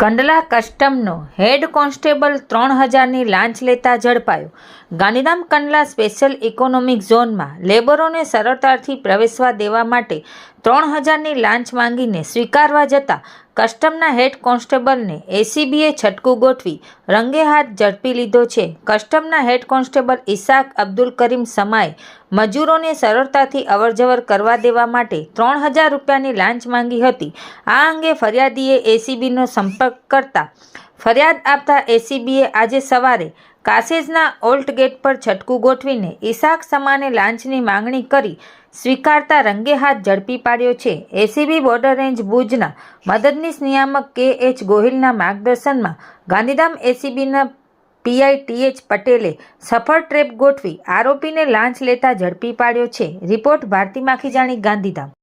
Kandla કસ્ટમનો head constable ત્રણ હજારની લાંચ લેતા ઝડપાયો. ગાંધીધામ કંડલા સ્પેશિયલ ઇકોનોમિક ઝોનમાં લેબરોને સરળતાથી પ્રવેશવા દેવા માટે ત્રણ હજારની લાંચ માંગીને સ્વીકારવા જતાં કસ્ટમના હેડ કોન્સ્ટેબલને એસીબીએ છટકું ગોઠવી રંગે હાથ ઝડપી લીધો છે. કસ્ટમના હેડ કોન્સ્ટેબલ ઇસાક અબ્દુલ કરીમ સમાએ મજૂરોને સરળતાથી અવરજવર કરવા દેવા માટે ત્રણ હજાર રૂપિયાની લાંચ માંગી હતી. આ અંગે ફરિયાદીએ એસીબીનો સંપર્ક કરતા ફરિયાદ આપતા એસીબીએ આજે સવારે કાસેજના ઓલ્ટ ગેટ પર છટકું ગોઠવીને ઇસાક સમાને લાંચની માંગણી કરી સ્વીકારતા રંગે હાથ ઝડપી પાડ્યો છે. એસીબી બોર્ડર રેન્જ ભુજના મદદનીશ નિયામક કે એચ ગોહિલના માર્ગદર્શનમાં ગાંધીધામ એસીબીના પીઆઈ ટીએચ પટેલે સફળ ટ્રેપ ગોઠવી આરોપીને લાંચ લેતા ઝડપી પાડ્યો છે. રિપોર્ટ ભારતી માખીજાણી ગાંધીધામ.